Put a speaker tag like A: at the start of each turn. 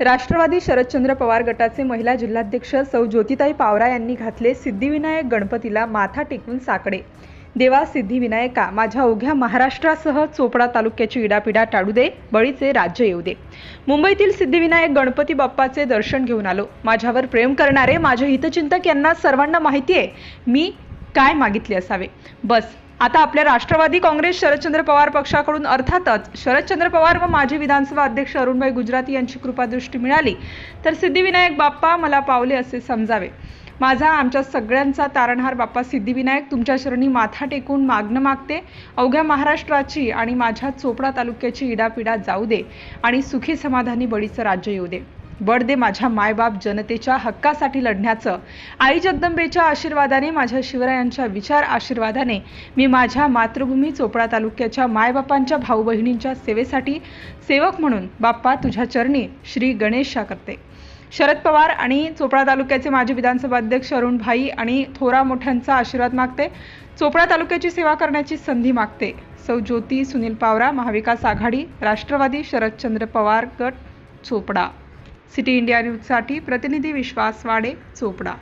A: राष्ट्रवादी शरदचंद्र पवार गटाचे महिला जिल्हाध्यक्ष सौ ज्योतिताई पावरा यांनी घातले सिद्धिविनायक गणपतीला माथा टेकून साकडे. देवा सिद्धिविनायका माझ्या अवघ्या महाराष्ट्रासह चोपडा तालुक्याची इडापिडा टाळू दे बळीचे राज्य येऊ दे. मुंबईतील सिद्धिविनायक गणपती बाप्पाचे दर्शन घेऊन आलो. माझ्यावर प्रेम करणारे माझे हितचिंतक यांना सर्वांना माहिती आहे मी काय मागितले असावे? बस. आता आपल्या राष्ट्रवादी काँग्रेस शरदचंद्र पवार पक्षाकडून अर्थातच शरदचंद्र पवार व माजी विधानसभा अध्यक्ष अरुणभाई गुजराती यांची कृपादृष्टी मिळाली. तर सिद्धिविनायक बाप्पा मला पावले असे समजावे. माझा आमच्या सगळ्यांचा तारणहार बाप्पा सिद्धिविनायक तुमच्या चरणी माथा टेकून मागणं मागते. अवघ्या महाराष्ट्राची आणि माझ्या चोपडा तालुक्याची इडापिडा जाऊ दे आणि सुखी समाधानी बळीचं राज्य येऊ दे. बळ दे माझ्या मायबाप जनतेच्या हक्कासाठी लढण्याचं. आई जगदंबेच्या आशीर्वादाने माझ्या शिवरायांच्या विचार आशीर्वादाने मी माझ्या मातृभूमी चोपडा तालुक्याच्या मायबापांच्या भाऊ बहिणींच्या सेवेसाठी सेवक म्हणून बाप्पा तुझ्या चरणी श्री गणेशा करते. शरद पवार आणि चोपडा तालुक्याचे माजी विधानसभा अध्यक्ष अरुण भाई आणि थोरा मोठ्यांचा आशीर्वाद मागते. चोपडा तालुक्याची सेवा करण्याची संधी मागते. सौ ज्योती सुनील पावरा महाविकास आघाडी राष्ट्रवादी शरदचंद्र पवार गट चोपडा. सिटी इंडिया न्यूजसाठी प्रतिनिधी विश्वास वाडे चोपडा.